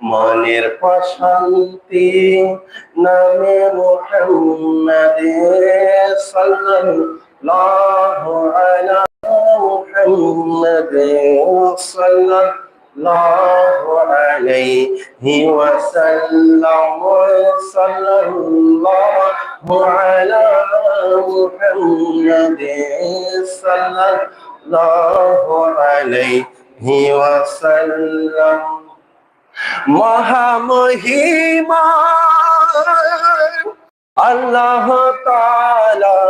মনের প্রশান্তি নামে মুহাম্মাদে সাল্লাল্লাহু আলা মুহাম্মাদে সাল্লাল্লাহু আলাইহি ওয়াসাল্লাম সাল্লাল্লাহু আলা মুহাম্মাদে সাল্লাল্লাহু আলাইহি ওয়াসাল্লাম মহামহিমা। আল্লাহ তালা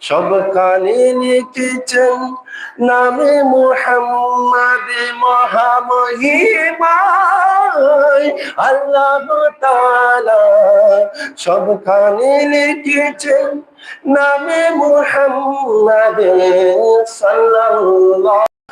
সব কানে লিখেছেন, নামে মুহাম্মদ মহামহিমা। আল্লাহ তালা সব কানে লিখেছেন, নামে মুহাম্মদ সাল্লাল্লাহু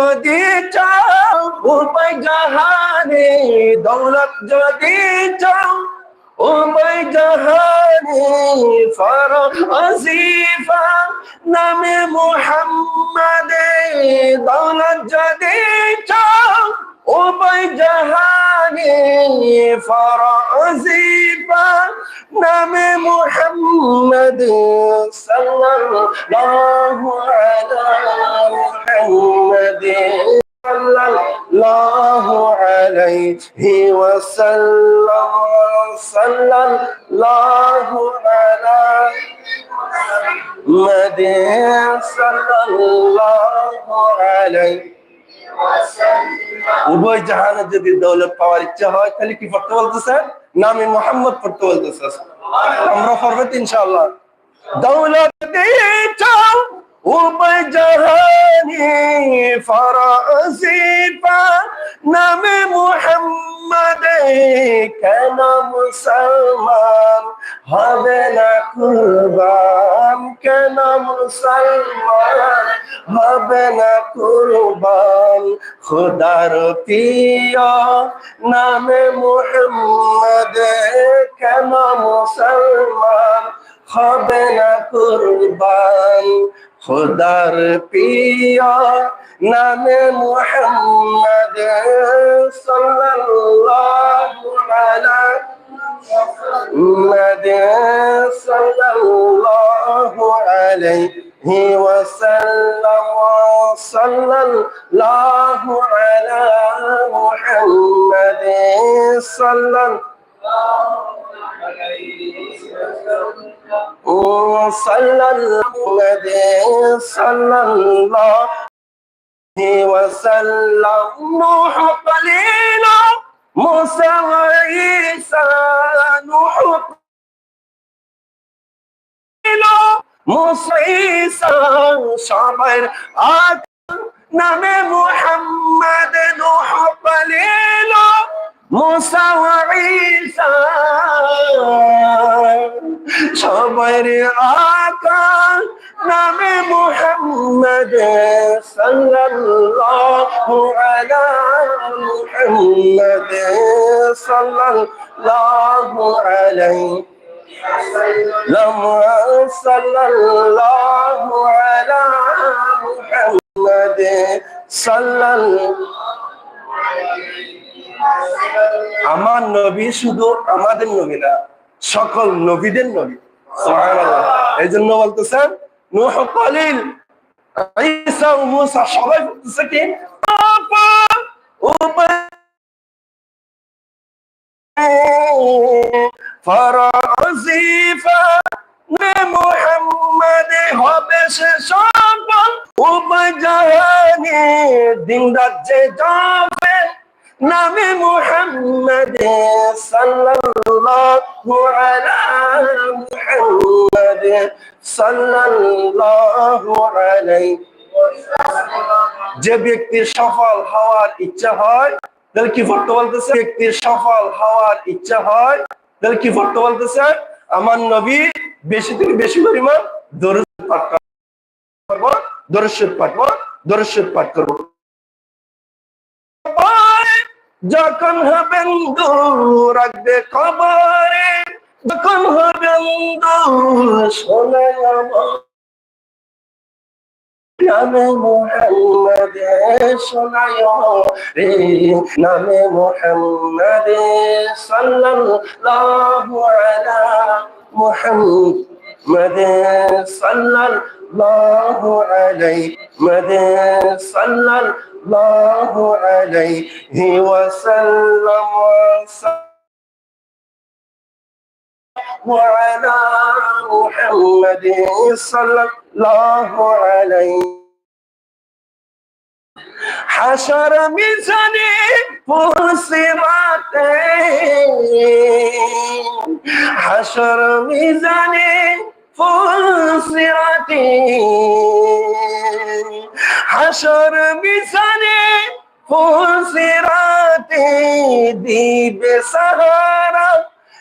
যদি চাও উপায় জাহানে, দৌলত যদি চাও উপায় জাহানে ফর আসিফা নামে মোহাম্মদে, দৌলত যদি চাও وبي جهاني فرعزي نبي محمد صلى الله على محمد صلى الله عليه وسلم. صلى الله على محمد صلى الله عليه উভয় জাহানের যদি দৌলত পাওয়ার ইচ্ছা হয়, তাহলে কি পড়তে বলতেছে? নামে মোহাম্মদ পড়তে বলতেছে। আমরা পড়বে ইনশাআল্লাহ। দৌলত জাহানি ফরাসিফা নামে মুহাম্মদ কেন মুসলমান হবে না কুরবান? কেন মুসলমান হবে না কুরবান খুদার প্রিয় নামে মুহাম্মদ কেন মুসলমান হবে না কুরবান খুদার পিয়া নামে মুহাম্মদ সাল্লাল্লাহু আলা محمد صلى الله عليه وسلم صلى الله على محمد صلى الله صلى الله صلى الله وسلم نوح قليل موسى وعيسى نوح মুসাইসা সবার আক নামে মুহাম্মদ নূহ বলিল মুসা ঈসা সবার আকা নামে মুহাম্মদ সাল্লাল্লাহু আলা মুহাম্মদ সাল্লাল্লাহু আলাইহি لما صلى الله على محمد صلى الله আমার নবী শুধু আমাদের নবী না সকল নবীদের নবী সুবহানাল্লাহ এই জন্য বলতেছেন নূহ কলিল ঈসা ও মুসা সবাই বলতেছে কি ফরাজিফা মোহাম্মদ হবে সে সকল উপজাহানে যে ব্যক্তির সফল হওয়ার ইচ্ছা হয় তাহলে কি পড়তে বলতেছে? ব্যক্তির সফল হওয়ার ইচ্ছা হয়। তাহলে কি পড়তে বলতেছে? আমার নবী বেশি থেকে বেশি পরিমাণ করব। দরুদ পাঠ করব, দরুদ পাঠ করব। যখন হবেন রাখবে খবরে যখন হবেন নামে মোহাম্মদ শোনায় রে নামে মোহাম্মদ সাল্লাল্লাহু আলা মুহাম্মদ সাল্লাল্লাহু আলাইহি মদ সাল্লাল্লাহু আলাইহি ওয়াসাল্লাম وعلى محمد صلى الله عليه حشر ميزاني فصيماتي حشر ميزاني فصيراتي حشر ميزاني فصيراتي دي بسهره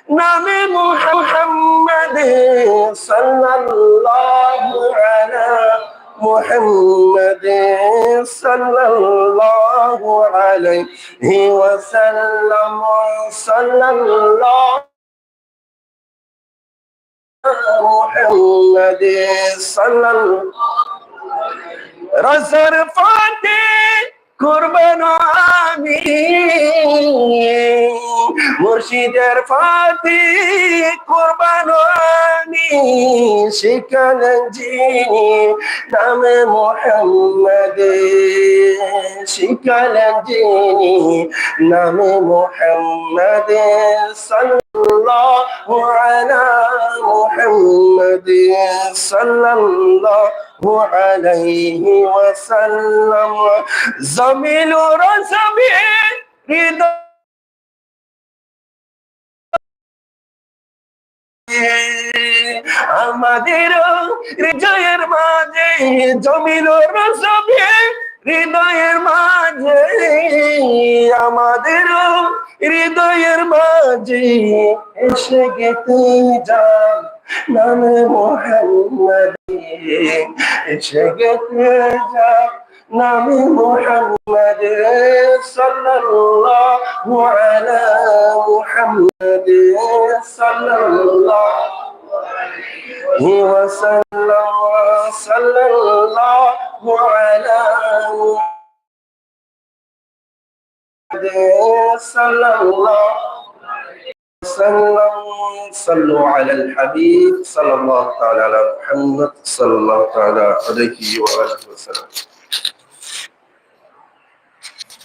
নামে মুহাম্মদ সাল্লাল্লাহু আলা মুহাম্মদ সাল্লাল্লাহু আলাইহি ওয়াসাল্লাম সাল্লাল্লাহু মুহাম্মদ সাল্লাল্লাহু রাজার ফাতে কুরবান আমি মুর্শিদের ফাতি কুরবান আমি শিকালেন যিনি, নামে মোহাম্মদ। শিকালেন যিনি, নামে মোহাম্মদ। সাল্লাল্লাহু আলা মুহাম্মদ। সাল্লাল্লাহু আলাইহি ওয়াসাল্লাম। জমিল রজবি হৃদয় আমাদের হৃদয়ের মাঝে জমিল রসবে হৃদয়ের মাঝে আমাদের হৃদয়ের মাঝে এসে গেতে যান নামে মোহাম্মদ। এসে গেতে যান নামে মোহাম্মদ সাল্লাল্লাহু صلى الله وسلم صلوا على الحبيب صلى الله تعالى على محمد صلى الله تعالى عليه وآله وسلم.